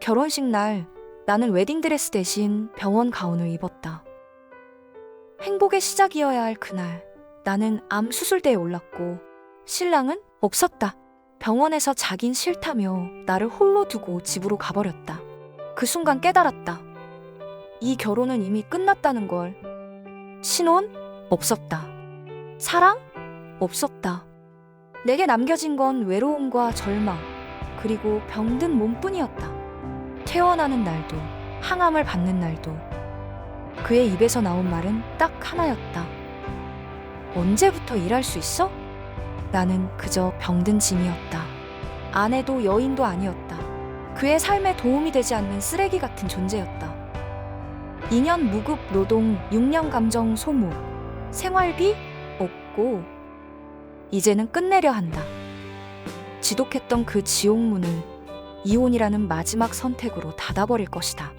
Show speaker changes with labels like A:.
A: 결혼식 날 나는 웨딩드레스 대신 병원 가운을 입었다. 행복의 시작이어야 할 그날 나는 암 수술대에 올랐고 신랑은 없었다. 병원에서 자긴 싫다며 나를 홀로 두고 집으로 가버렸다. 그 순간 깨달았다. 이 결혼은 이미 끝났다는 걸. 신혼? 없었다. 사랑? 없었다. 내게 남겨진 건 외로움과 절망, 그리고 병든 몸뿐이었다. 퇴원하는 날도, 항암을 받는 날도, 그의 입에서 나온 말은 딱 하나였다. 언제부터 일할 수 있어? 나는 그저 병든 짐이었다. 아내도 여인도 아니었다. 그의 삶에 도움이 되지 않는 쓰레기 같은 존재였다. 2년 무급 노동, 6년 감정 소모, 생활비 없고, 이제는 끝내려 한다. 지독했던 그 지옥문은 이혼이라는 마지막 선택으로 닫아버릴 것이다.